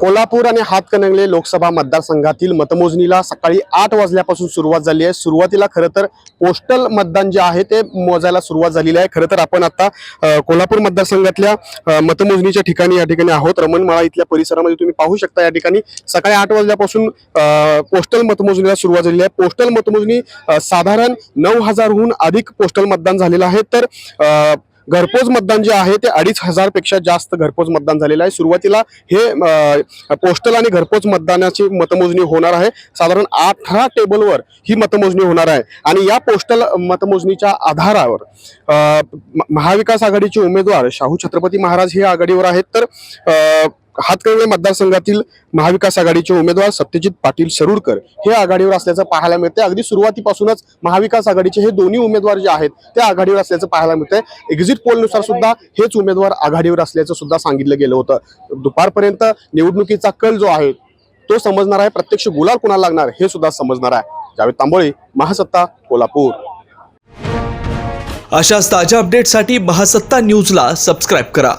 कोल्हापूर आणि हातकणंगले लोकसभा मतदारसंघातील मतमोजणीला सकाळी आठ वाजल्यापासून सुरुवात झाली आहे. सुरुवातीला खरं तर पोस्टल मतदान जे आहे ते मोजायला सुरुवात झालेली आहे. खरं तर आपण आता कोल्हापूर मतदारसंघातल्या मतमोजणीच्या ठिकाणी या ठिकाणी आहोत. रमणमाळा इथल्या परिसरामध्ये तुम्ही पाहू शकता या ठिकाणी सकाळी आठ वाजल्यापासून पोस्टल मतमोजणीला सुरुवात झालेली आहे. पोस्टल मतमोजणी साधारण नऊ हजारहून अधिक पोस्टल मतदान झालेलं आहे. तर घरपोच मतदान जे आहे ते अडीच हजारपेक्षा जास्त घरपोच मतदान झालेलं आहे. सुरुवातीला हे पोस्टल आणि घरपोच मतदानाची मतमोजणी होणार आहे. साधारण अठरा टेबलवर ही मतमोजणी होणार आहे. आणि या पोस्टल मतमोजणीच्या आधारावर महाविकास आघाडीचे उमेदवार शाहू छत्रपती महाराज हे आघाडीवर आहेत. तर हातकणंगले मतदारसंघातील महाविकास आघाडीचे उमेदवार सत्यजित पाटील सरुडकर हे आघाडीवर असल्याचं पाहायला मिळतंय. अगदी सुरुवातीपासूनच महाविकास आघाडीचे हे दोन्ही उमेदवार जे आहेत ते आघाडीवर असल्याचं पाहायला मिळतंय. एक्झिट पोलनुसार सुद्धा हेच उमेदवार आघाडीवर असल्याचं सुद्धा सांगितलं गेलं होतं. दुपारपर्यंत निवडणुकीचा कल जो आहे तो समजणार आहे. प्रत्यक्ष गुलाल कुणाला लागणार हे सुद्धा समजणार आहे. जावेद तांबोळे महासत्ता कोल्हापूर. अशाच ताज्या अपडेटसाठी महासत्ता न्यूजला सबस्क्राईब करा.